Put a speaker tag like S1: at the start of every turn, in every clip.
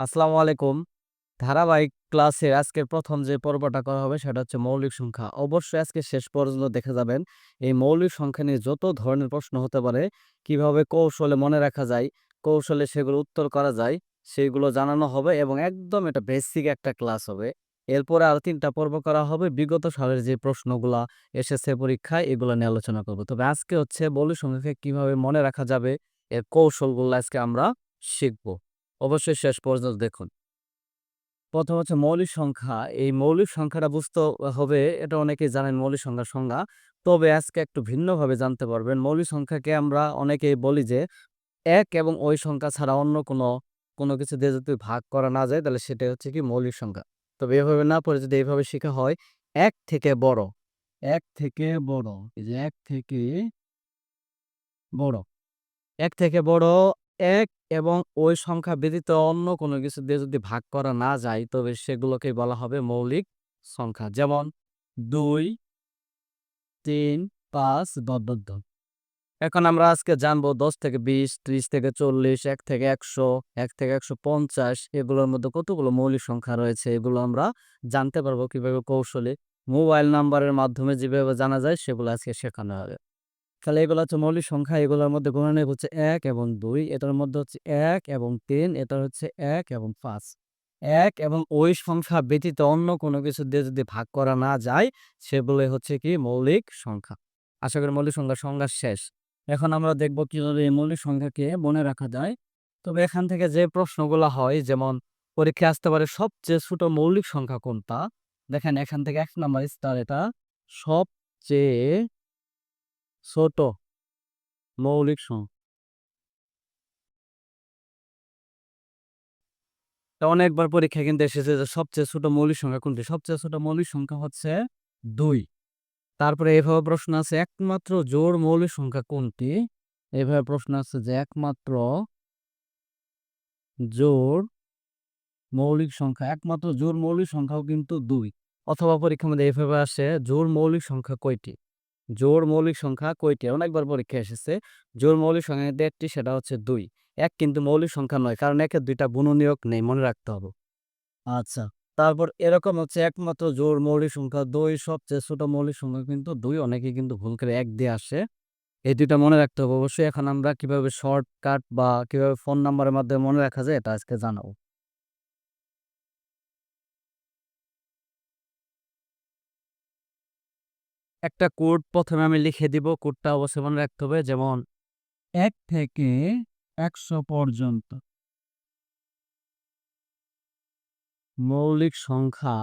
S1: আসসালামু আলাইকুম। ধারাবাহিক ক্লাসের আজকের প্রথম যে পর্বটা করা হবে সেটা হচ্ছে মৌলিক সংখ্যা। অবশ্যই আজকে শেষ পর্যন্ত দেখে যাবেন। এই মৌলিক সংখ্যা নিয়ে যত ধরনের প্রশ্ন হতে পারে, কীভাবে কৌশলে মনে রাখা যায়, কৌশলে সেগুলো উত্তর করা যায়, সেগুলো জানানো হবে এবং একদম এটা বেসিক একটা ক্লাস হবে। এরপরে আরও ৩ টা পর্ব করা হবে। বিগত সালের যে প্রশ্নগুলা এসেছে পরীক্ষায় এগুলো নিয়ে আলোচনা করব। তবে আজকে হচ্ছে মৌলিক সংখ্যাকে কীভাবে মনে রাখা যাবে এর কৌশলগুলো আজকে আমরা শিখব। অবশ্যই শেষ পর্যন্ত দেখুন। ১ম হচ্ছে মৌলিক সংখ্যা। এই মৌলিক সংখ্যাটা বুঝতে হবে এটা অনেকেই জানেন মৌলিক সংখ্যার সংজ্ঞা। তবে আজকে একটু ভিন্নভাবে জানতে পারবেন। মৌলিক সংখ্যাকে আমরা অনেকেই বলি যে ১ এবং ওই সংখ্যা ছাড়া অন্য কোনো, কোনো কিছু দিয়ে যদি ভাগ করা না যায় তাহলে সেটাই হচ্ছে কি মৌলিক সংখ্যা। তবে এভাবে না পড়ে যদি এভাবে শেখা হয় এক থেকে বড়, এক থেকে বড়, এই যে ১ থেকে বড়। এক থেকে বড় ১ এবং ওই সংখ্যা ব্যতীত অন্য কোনো কিছু দিয়ে যদি ভাগ করা না যায় তবে সেগুলোকেই বলা হবে মৌলিক সংখ্যা। যেমন ২, ৩, ৫ ডট, ডট, ডট। এখন আমরা আজকে জানব ১০ থেকে ২০, ৩০ থেকে ৪০, ১ থেকে একশো এক থেকে ১৫০ এগুলোর মধ্যে কতগুলো মৌলিক সংখ্যা রয়েছে এগুলো আমরা জানতে পারব কীভাবে কৌশলে মোবাইল নাম্বারের মাধ্যমে যেভাবে জানা যায় সেগুলো আজকে শেখানো হবে। তাহলে এগুলো হচ্ছে মৌলিক সংখ্যা, এগুলোর মধ্যে গুণনীয়ক হচ্ছে ১ এবং দুই, এটার মধ্যে হচ্ছে এক এবং তিন এটা হচ্ছে এক এবং ৫। ১ এবং ওই সংখ্যা ব্যতীত অন্য কোনো কিছু দিয়ে যদি ভাগ করা না যায়, সেগুলোই হচ্ছে কি মৌলিক সংখ্যা। আশা করি মৌলিক সংখ্যার সংজ্ঞা শেষ। এখন আমরা দেখব কীভাবে এই মৌলিক সংখ্যাকে মনে রাখা যায়। তবে এখান থেকে যে প্রশ্নগুলো হয়, যেমন পরীক্ষায় আসতে পারে সবচেয়ে ছোট মৌলিক সংখ্যা কোনটা? দেখেন, এখান থেকে এক নাম্বার স্টার এটা সবচেয়ে ছোট মৌলিক সং অনেকবার পরীক্ষায় কিন্তু এসেছে যে সবচেয়ে ছোট মৌলিক সংখ্যা কোনটি? সবচেয়ে ছোট মৌলিক সংখ্যা হচ্ছে ২। তারপরে এভাবে প্রশ্ন আছে, একমাত্র জোড় মৌলিক সংখ্যা কোনটি? এভাবে প্রশ্ন আছে যে একমাত্র জোর মৌলিক সংখ্যা, একমাত্র জোর মৌলিক সংখ্যাও কিন্তু দুই অথবা পরীক্ষার মধ্যে এভাবে আসে, জোড় মৌলিক সংখ্যা কয়টি? জোড় মৌলিক সংখ্যা কয়টি? অনেকবার পরীক্ষা এসেছে। জোড় মৌলিক সংখ্যা কিন্তু একটি সেটা হচ্ছে ২। ১ কিন্তু মৌলিক সংখ্যা নয়। কারণ একের ২ টা গুণনীয়ক নেই, মনে রাখতে হবে। আচ্ছা। তারপর এরকম হচ্ছে একমাত্র জোড় মৌলিক সংখ্যা দুই, সবচেয়ে ছোট মৌলিক সংখ্যা কিন্তু দুই, অনেকেই কিন্তু ভুল করে এক দিয়ে আসে। এই ২ টা মনে রাখতে হবে, অবশ্যই। এখন আমরা কীভাবে শর্টকাট বা কীভাবে ফোন নাম্বারের মাধ্যমে মনে রাখা যায়, এটা আজকে জানাব। একটা কোড প্রথমে আমি লিখে দিব। কোডটা অবশ্যই মনে রাখতে হবে। যেমন এক থেকে ১০০ পর্যন্ত। মৌলিক সংখ্যা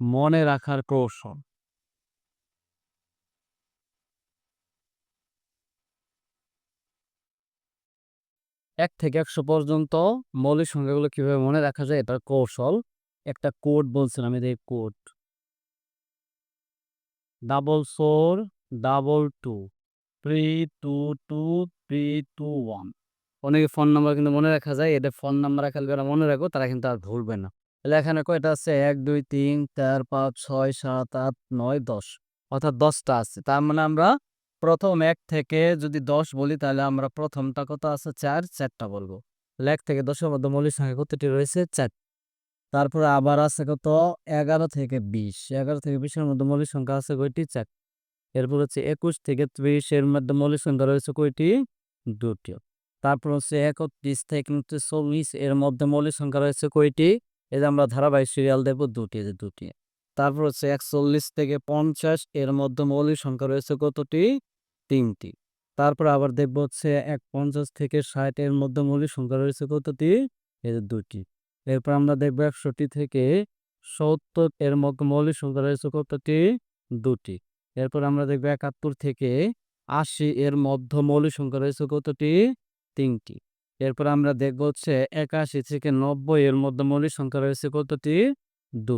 S1: মনে রাখার কৌশল। এক থেকে ১০০ পর্যন্ত মৌলিক সংখ্যাগুলো কীভাবে মনে রাখা যায়, এটার কৌশল। একটা কোড বলছিলাম যে কোড। ৪৪ ২২ ৩২ ৩২ অনেকে ফোন নাম্বার কিন্তু মনে রাখা যায়। এটা ফোন নাম্বার খেয়াল করে মনে রাখো, তারা কিন্তু আর ভুলবে না। তাহলে এখানে কয়টা আছে ১ ২ ৩ ৪ ৫ ৬ ৭ ৮ ৯ ১০ অর্থাৎ দশটা আছে। তার মানে আমরা প্রথম এক থেকে যদি ১০ বলি, তাহলে আমরা প্রথমটা কত আছে চার, চারটা বলব। তাহলে ১ থেকে ১০ এর মধ্যে মৌলিক সংখ্যা কতটি রয়েছে? ৪। তারপরে আবার আছে কত ১১ থেকে ২০ ১১ থেকে ২০ এর মধ্যে মৌলিক সংখ্যা আছে কয়টি? চার এরপর হচ্ছে ২১ থেকে ৩০ এর মধ্যে মৌলিক সংখ্যা রয়েছে কয়টি? দুটি তারপর হচ্ছে ৩১ থেকে ৪০ এর মধ্যে মৌলিক সংখ্যা রয়েছে কয়টি? এই যে আমরা ধারাবাহিক সিরিয়াল দেখব ২ টি, যে ২ টি। তারপর হচ্ছে ৪১ থেকে ৫০ এর মধ্যে মৌলিক সংখ্যা রয়েছে কতটি? তিনটি তারপর আবার দেখব হচ্ছে ৫০ থেকে ৬০ এর মধ্যে মৌলিক সংখ্যা রয়েছে কতটি? এই যে ২ টি। এরপর আমরা দেখব ৬১ থেকে ৭০ এর মধ্যে মৌলিক সংখ্যা রয়েছে কতটি? ২ টি। এরপর আমরা দেখব ৭১ থেকে ৮০ এর মধ্যে মৌলিক সংখ্যা রয়েছে কতটি? ৩ টি। এরপর আমরা দেখব হচ্ছে ৮১ থেকে ৯০ এর মধ্যে মৌলিক সংখ্যা রয়েছে কতটি? দু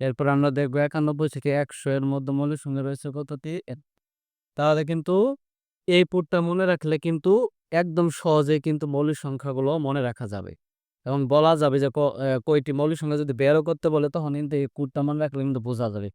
S1: এরপর আমরা দেখব ৯১ থেকে ১০০ এর মধ্যে মৌলিক সংখ্যা রয়েছে কতটি? তাহলে কিন্তু এই পুটটা মনে রাখলে কিন্তু একদম সহজেই কিন্তু মৌলিক সংখ্যাগুলো মনে রাখা যাবে। এবং বলা যাবে যে কয়টি মৌলিক সংখ্যা যদি বেরও করতে বলে, তখন কিন্তু এই কোডটা রাখলে কিন্তু বোঝা যাবে।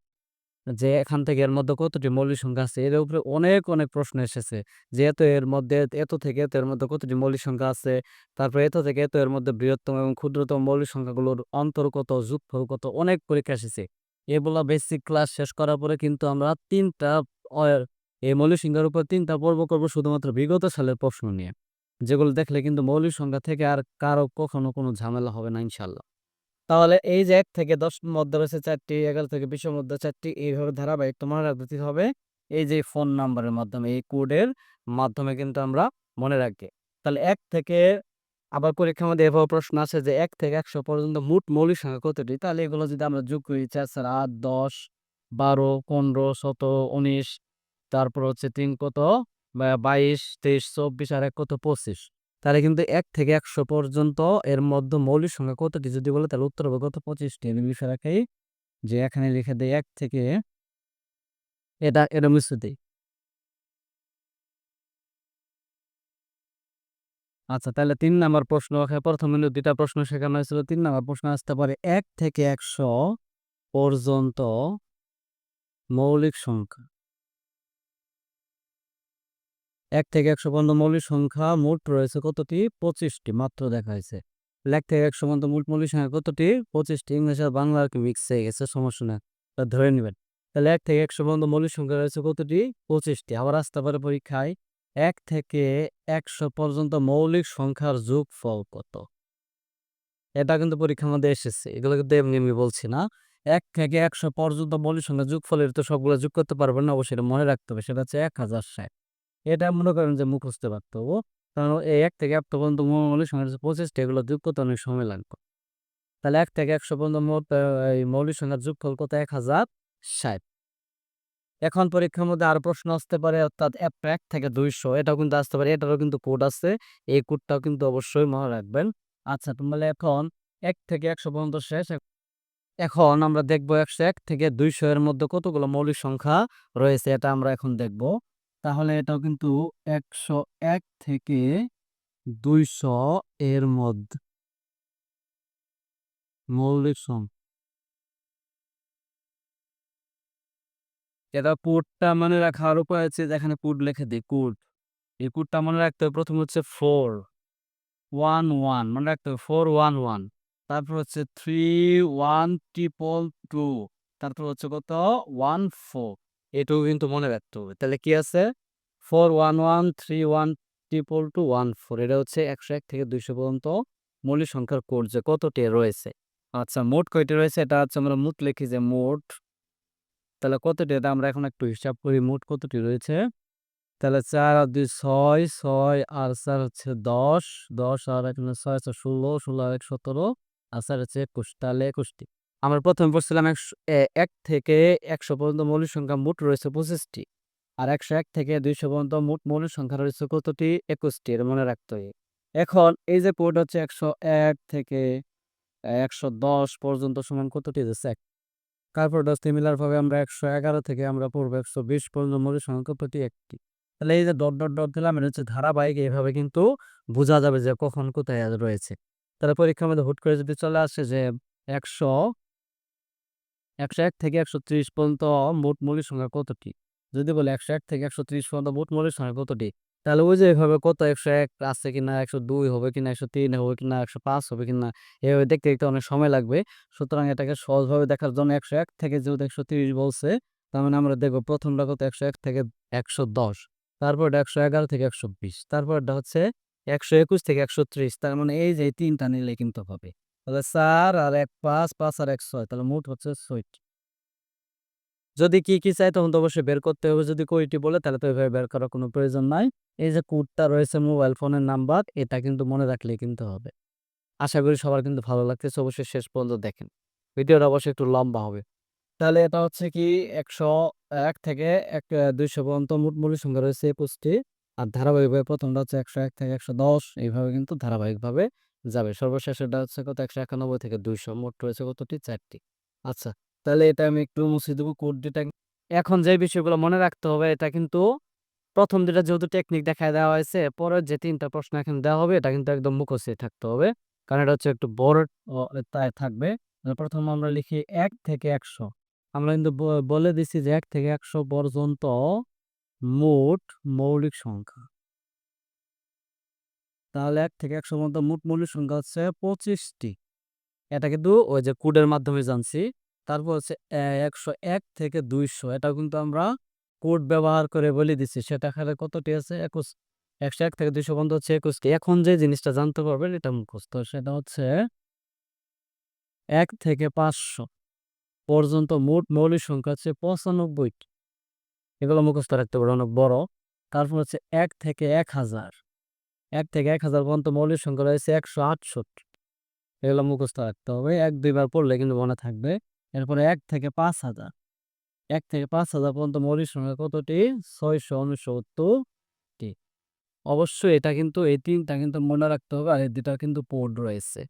S1: যে এখান থেকে এর মধ্যে কতটি মৌলিক সংখ্যা আছে এর উপরে অনেক অনেক প্রশ্ন এসেছে যে এত এর মধ্যে এত থেকে এত এর মধ্যে কতটি মৌলিক সংখ্যা আছে, তারপর এত থেকে এত এর মধ্যে বৃহত্তম এবং ক্ষুদ্রতম মৌলিক সংখ্যাগুলোর অন্তর কত, যোগফল কত, অনেক পরীক্ষা এসেছে এগুলা বেসিক ক্লাস শেষ করার পরে কিন্তু আমরা তিনটা এই মৌলিক সংখ্যার উপর তিনটা পর্ব করব শুধুমাত্র বিগত সালের প্রশ্ন নিয়ে যেগুলো দেখলে কিন্তু মৌলিক সংখ্যা থেকে আর কারও কখনো কোনো ঝামেলা হবে না, ইনশাল্লাহ। তাহলে এই যে এক থেকে দশ মধ্যে রয়েছে চারটি, এগারো থেকে বিশের মধ্যে চারটি, এইভাবে ধারাবাহিক তোমার রাখতে হবে এই যে ফোন নাম্বারের মাধ্যমে, এই কোডের মাধ্যমে কিন্তু আমরা মনে রাখি। তাহলে এক থেকে, আবার পরীক্ষার মধ্যে এভাবে প্রশ্ন আছে যে এক থেকে একশো পর্যন্ত মোট মৌলিক সংখ্যা কতটি? তাহলে এগুলো যদি আমরা যোগ করি, চার চার, আট, দশ, বারো, পনেরো, সতেরো, উনিশ, তারপর হচ্ছে তিন, কত? বাইশ, তেইশ, চব্বিশ আর এক কত পঁচিশ। তাহলে কিন্তু এক থেকে একশো পর্যন্ত এর মধ্যে মৌলিক সংখ্যা কতটি? যদি বলে তাহলে উত্তর হবে কত? পঁচিশটি। আমি লিখে রাখি যে এখানে লিখে দেয় এক থেকে এটা এটা মিশ্র দিই। আচ্ছা তাহলে তিন নাম্বার প্রশ্ন প্রথমে দুইটা প্রশ্ন শেখানো হয়েছিল, তিন নাম্বার প্রশ্ন আসতে পারে এক থেকে একশো পর্যন্ত মৌলিক সংখ্যা। এক থেকে একশো পর্যন্ত মৌলিক সংখ্যা মোট রয়েছে কতটি? পঁচিশটি, মাত্র দেখা হয়েছে। এক থেকে একশো পর্যন্ত মোট মৌলিক সংখ্যা কতটি? পঁচিশটি। ইংলিশ আর বাংলা আর কি মিক্স হয়ে গেছে, সমস্যা না তা ধরে নেবেন। তাহলে এক থেকে একশো পর্যন্ত মৌলিক সংখ্যা রয়েছে কতটি? পঁচিশটি। আবার আসতে পারে পরীক্ষায়, এক থেকে একশো পর্যন্ত মৌলিক সংখ্যার যোগফল কত? এটা কিন্তু পরীক্ষা আমাদের এসেছে। এগুলো কিন্তু এমনি এমনি বলছি না। এক থেকে একশো পর্যন্ত মৌলিক সংখ্যা যোগফলের তো সবগুলো যোগ করতে পারবেন না, অবশ্যই মনে রাখতে হবে। সেটা হচ্ছে এক হাজার ষাট। এটা মনে করেন যে মুখস্থ পারতে হব কারণ এই এক থেকে একশো পর্যন্ত মৌলিক সংখ্যা পঁচিশটা এগুলো যোগ করতে অনেক সময় লাগবে। তাহলে এক থেকে একশো পর্যন্ত মৌলিক সংখ্যার যোগফল কত? এক হাজার ষাট। এখন পরীক্ষার মধ্যে আরও প্রশ্ন আসতে পারে, অর্থাৎ এক থেকে দুইশো, এটাও কিন্তু আসতে পারে, এটারও কিন্তু কোড আছে। এই কোডটাও কিন্তু অবশ্যই মনে রাখবেন। আচ্ছা তাহলে এখন এক থেকে একশো পর্যন্ত শেষ। এখন আমরা দেখব একশো এক থেকে দুইশো এর মধ্যে কতগুলো মৌলিক সংখ্যা রয়েছে, এটা আমরা এখন দেখব। তাহলে এটাও কিন্তু একশো এক থেকে দুইশো এর মধ্যে মৌলিক সংখ্যা এটা পুটটা মনে রাখার উপায় আছে যেখানে পুট লেখে দিই কোড এই কোডটা মনে রাখতে হবে প্রথম হচ্ছে ফোর, ওয়ান ওয়ান, মনে রাখতে হবে ফোর, ওয়ান ওয়ান। তারপর হচ্ছে থ্রি, ওয়ান, ট্রিপল টু, তারপর হচ্ছে কত? One, four. এটুকু কিন্তু মনে রাখতে হবে। তাহলে কি আছে? Four one one three one triple two one four এটা হচ্ছে একশো এক থেকে দুইশো পর্যন্ত মৌলিক সংখ্যার কোড যে কতটি রয়েছে। আচ্ছা মোট কয়টি রয়েছে? এটা হচ্ছে আমরা মোট লিখি যে মোট। তাহলে কতটি? এটা আমরা এখন একটু হিসাব করি মোট কতটি রয়েছে। তাহলে চার আর দুই ছয় ছয় আর চার হচ্ছে দশ দশ আর এখানে ছয় আছে ষোলো ষোলো আর এক সতেরো, আর চার হচ্ছে একুশ। তাহলে একুশটি। আমরা প্রথমে পড়ছিলাম একশো এক থেকে একশো পর্যন্ত মৌলিক সংখ্যা মোট রয়েছে পঁচিশটি। আর একশো এক থেকে দুইশো পর্যন্ত মোট মৌলিক সংখ্যা রয়েছে কতটি? একুশটি, এটা মনে রাখতে হবে। এখন এই যে কোড হচ্ছে একশো এক থেকে একশো দশ পর্যন্ত সমান কতটি হচ্ছে এক। তারপর সিমিলার ভাবে আমরা একশো এগারো থেকে আমরা পড়ব একশো বিশ পর্যন্ত মৌলিক সংখ্যা প্রতি একটি। তাহলে এই যে ডট ডট ডট দিলাম, এটা হচ্ছে ধারাবাহিক, এইভাবে কিন্তু বোঝা যাবে যে কখন কোথায় রয়েছে। তাহলে পরীক্ষার মধ্যে হুট করে যদি চলে আসে যে একশো একশো এক থেকে একশো ত্রিশ পর্যন্ত মোট মৌলিক সংখ্যা কতটি? যদি বলে একশো এক থেকে একশো ত্রিশ পর্যন্ত মোট মৌলিক সংখ্যা কতটি? তাহলে ওই যে এভাবে কত একশো এক আছে কিনা একশো দুই হবে কিনা একশো তিন হবে কিনা একশো পাঁচ হবে কিনা এভাবে দেখতে দেখতে অনেক সময় লাগবে। সুতরাং এটাকে সহজভাবে দেখার জন্য একশো এক থেকে যেহেতু একশো তিরিশ বলছে, তার মানে আমরা দেখব প্রথমটা কত, একশো এক থেকে একশো দশ তারপর একশো এগারো থেকে একশো বিশ তারপর এটা হচ্ছে একশো একুশ থেকে একশো ত্রিশ, তার মানে এই যে তিনটা নিলে কিন্তু হবে। তাহলে চার আর এক পাঁচ পাঁচ আর এক ছয়, তাহলে মোট হচ্ছে ছয়টি। যদি কি কি চাই তখন তো অবশ্যই বের করতে হবে, যদি কয়টি বলে তাহলে তো এভাবে বের করার কোনো প্রয়োজন নাই। এই যে কোডটা রয়েছে মোবাইল ফোনের নাম্বার, এটা কিন্তু মনে রাখলে কিন্তু হবে। আশা করি সবার কিন্তু ভালো লাগতেছে, অবশ্যই শেষ পর্যন্ত দেখেন। ভিডিওটা অবশ্যই একটু লম্বা হবে। তাহলে এটা হচ্ছে কি একশো এক থেকে এক দুইশো পর্যন্ত মোট মূল্য সংখ্যা রয়েছে একুশটি। আর ধারাবাহিকভাবে প্রথমটা হচ্ছে একশো এক থেকে একশো দশ, এইভাবে কিন্তু ধারাবাহিকভাবে যাবে। সর্বশেষ এটা হচ্ছে কত? একশো একানব্বই থেকে দুইশো। মোট রয়েছে কতটি? চারটি। আচ্ছা তাহলে এটা আমি একটু মুছে দেবো কোড দুটা এখন যে বিষয়গুলো মনে রাখতে হবে, এটা কিন্তু প্রথম দুটা যেহেতু টেকনিক দেখায় দেওয়া হয়েছে, পরের যে তিনটা প্রশ্ন এখন দেওয়া হবে, এটা কিন্তু একদম মুখস্থ থাকতে হবে। কারণ এটা হচ্ছে একটু বড় থাকবে। প্রথম আমরা লিখি এক থেকে একশো। আমরা কিন্তু বলে দিছি যে এক থেকে একশো পর্যন্ত মোট মৌলিক সংখ্যা। তাহলে এক থেকে একশো পর্যন্ত মোট মৌলিক সংখ্যা হচ্ছে পঁচিশটি। এটা কিন্তু ওই যে কোডের মাধ্যমে জানছি। তারপর হচ্ছে একশো এক থেকে দুইশো। এটা কিন্তু আমরা কোড ব্যবহার করে বলে দিচ্ছি সেটা এখানে কতটি আছে? একুশ। একশো এক থেকে দুইশো পর্যন্ত হচ্ছে একুশটি। এখন যে জিনিসটা জানতে পারবেন, এটা মুখস্থ। সেটা হচ্ছে এক থেকে পাঁচশো পর্যন্ত মোট মৌলিক সংখ্যা হচ্ছে পঁচানব্বইটি। এগুলো মুখস্থ রাখতে পারবে অনেক বড়। তারপর হচ্ছে এক থেকে এক হাজার। এক থেকে এক হাজার পর্যন্ত মৌলিক সংখ্যা রয়েছে একশো আটষট্টি। এগুলো মুখস্থ রাখতে হবে। এক দুইবার পড়লে কিন্তু মনে থাকবে। এরপরে এক থেকে পাঁচ হাজার। এক থেকে পাঁচ হাজার পর্যন্ত মৌলিক সংখ্যা কতটি? ছয়শো উনসত্তরটি। অবশ্যই এটা কিন্তু, এই তিনটা কিন্তু মনে রাখতে হবে। আর এই দুটা কিন্তু পোর্ড রয়েছে।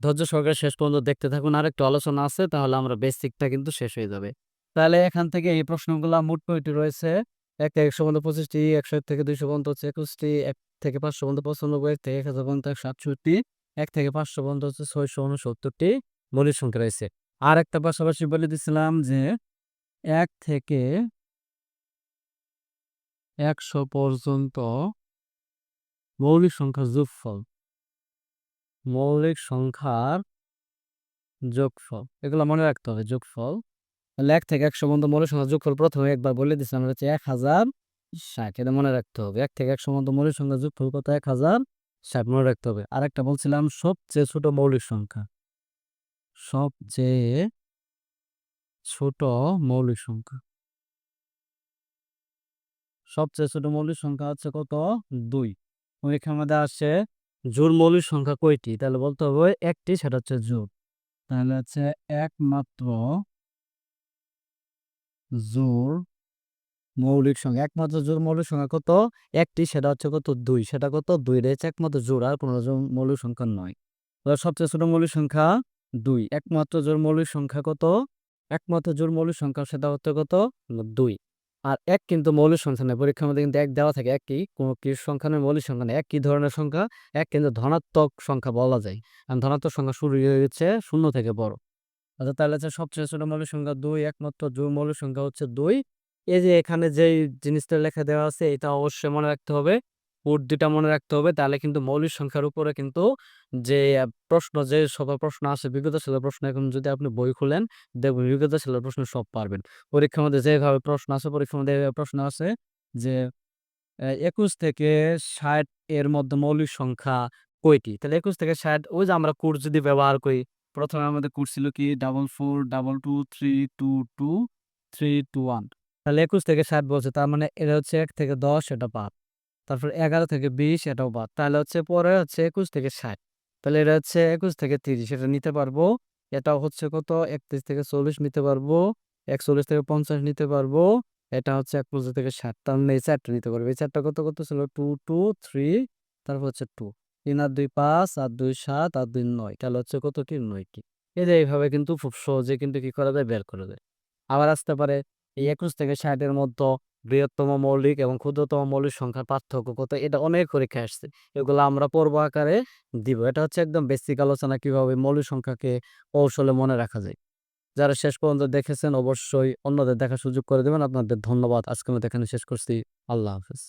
S1: ধৈর্য সহকারে শেষ পর্যন্ত দেখতে থাকুন। আর একটু আলোচনা আছে, তাহলে আমরা বেসিকটা কিন্তু শেষ হয়ে যাবে। তাহলে এখান থেকে এই প্রশ্নগুলো মোট কয়টি রয়েছে? এক থেকে একশো পর্যন্ত পঁচিশটি, একশো এক থেকে দুইশো পর্যন্ত হচ্ছে একুশটি, এক থেকে পাঁচশো পর্যন্ত পঁচানব্বই এক থেকে এক হাজার পর্যন্ত আটষট্টি এক থেকে পাঁচশো পর্যন্ত হচ্ছে ছয়শো উনসত্তরটি মৌলিক সংখ্যা রয়েছে। আর একটা পাশাপাশি বলে দিছিলাম যে এক থেকে একশো পর্যন্ত মৌলিক সংখ্যার যোগফল, মৌলিক সংখ্যার যোগফল, এগুলো মনে রাখতে হবে যোগফল। তাহলে এক থেকে একশো পর্যন্ত মৌলিক সংখ্যার যোগফল প্রথমে একবার বলে দিচ্ছিলাম হচ্ছে এক হাজার ষাট এটা মনে রাখতে হবে। এক থেকে একশো পর্যন্ত মৌলিক কত এক হাজার ষাট মনে রাখতে হবে। আর একটা বলছিলাম, সবচেয়ে ছোট মৌলিক সংখ্যা। সবচেয়ে ছোট মৌলিক সংখ্যা। সবচেয়ে ছোট মৌলিক সংখ্যা হচ্ছে কত? দুই। পরীক্ষার মধ্যে জোর মৌলিক সংখ্যা কয়টি? তাহলে বলতে হবে একটি, সেটা হচ্ছে জোর তাহলে হচ্ছে একমাত্র জোর মৌলিক সংখ্যা। একমাত্র জোর মৌলিক সংখ্যা কত? একটি, সেটা হচ্ছে কত? দুই। সেটা কত? দুই রয়েছে একমাত্র জোর আর কোনো জোর মৌলিক সংখ্যা নয়। সবচেয়ে ছোট মৌলিক সংখ্যা দুই। একমাত্র জোর মৌলিক সংখ্যা কত? একমাত্র জোর মৌলিক সংখ্যা, সেটা হচ্ছে কত? দুই। আর এক কিন্তু মৌলিক সংখ্যা নেই পরীক্ষার মধ্যে কিন্তু এক দেওয়া থাকে, একই। কোনো কি সংখ্যা নেই মৌলিক সংখ্যা নেই এক কি ধরনের সংখ্যা, এক কিন্তু ধনাত্মক সংখ্যা বলা যায়। আর ধনাত্মক সংখ্যা শুরু হয়ে গেছে শূন্য থেকে বড়। আচ্ছা তাহলে হচ্ছে সবচেয়ে ছোট মৌলিক সংখ্যা দুই। একমাত্র মৌলিক সংখ্যা হচ্ছে দুই। এই যে এখানে যে জিনিসটা লেখা দেওয়া আছে, এটা অবশ্যই মনে রাখতে হবে। কোড দুটা মনে রাখতে হবে, তাহলে কিন্তু মৌলিক সংখ্যার উপরে কিন্তু যে প্রশ্ন, যে সব প্রশ্ন আসে বিগত সালের প্রশ্ন, এখন যদি আপনি বই খুলেন, দেখবেন বিগত সালের প্রশ্ন সব পারবেন। পরীক্ষার মধ্যে যেভাবে প্রশ্ন আছে পরীক্ষার মধ্যে প্রশ্ন আছে যে একুশ থেকে ষাট এর মধ্যে মৌলিক সংখ্যা কয়টি? তাহলে একুশ থেকে ষাট, ওই যে আমরা কোড যদি ব্যবহার করি, প্রথমে আমাদের কোড ছিল কি? Double four, double two, three, two two, three, two, one. তাহলে একুশ থেকে ষাট বলছে, তার মানে এটা হচ্ছে এক থেকে দশ, এটা বাদ। তারপর এগারো থেকে বিশ, এটাও বাদ। তাহলে হচ্ছে পরে হচ্ছে একুশ থেকে ষাট। তাহলে এটা হচ্ছে একুশ থেকে তিরিশ, এটা নিতে পারব। এটাও হচ্ছে কত? একত্রিশ থেকে চল্লিশ নিতে পারব। একচল্লিশ থেকে পঞ্চাশ নিতে পারব। এটা হচ্ছে এক পঞ্চাশ থেকে ষাট। তার মানে এই চারটা নিতে পারব। এই চারটা কত কত ছিল? টু টু, থ্রি, তারপর হচ্ছে টু। তিন আর দুই পাঁচ, আর দুই সাত, আর দুই নয়। তাহলে হচ্ছে কত কি? নয়টি এই যে এইভাবে কিন্তু খুব সহজে কিন্তু কি করা যায়? বের করা যায়। আবার আসতে পারে এই একুশ থেকে ষাটের মধ্যে বৃহত্তম মৌলিক এবং ক্ষুদ্রতম মৌলিক সংখ্যার পার্থক্য কত? এটা অনেক পরীক্ষা আসছে। এগুলো আমরা পর্ব আকারে দিব। এটা হচ্ছে একদম বেসিক আলোচনা কীভাবে মৌলিক সংখ্যাকে কৌশলে মনে রাখা যায়। যারা শেষ পর্যন্ত দেখেছেন অবশ্যই অন্যদের দেখার সুযোগ করে দেবেন। আপনাদের ধন্যবাদ। আজকে আমি এখানে শেষ করছি। আল্লাহ হাফেজ।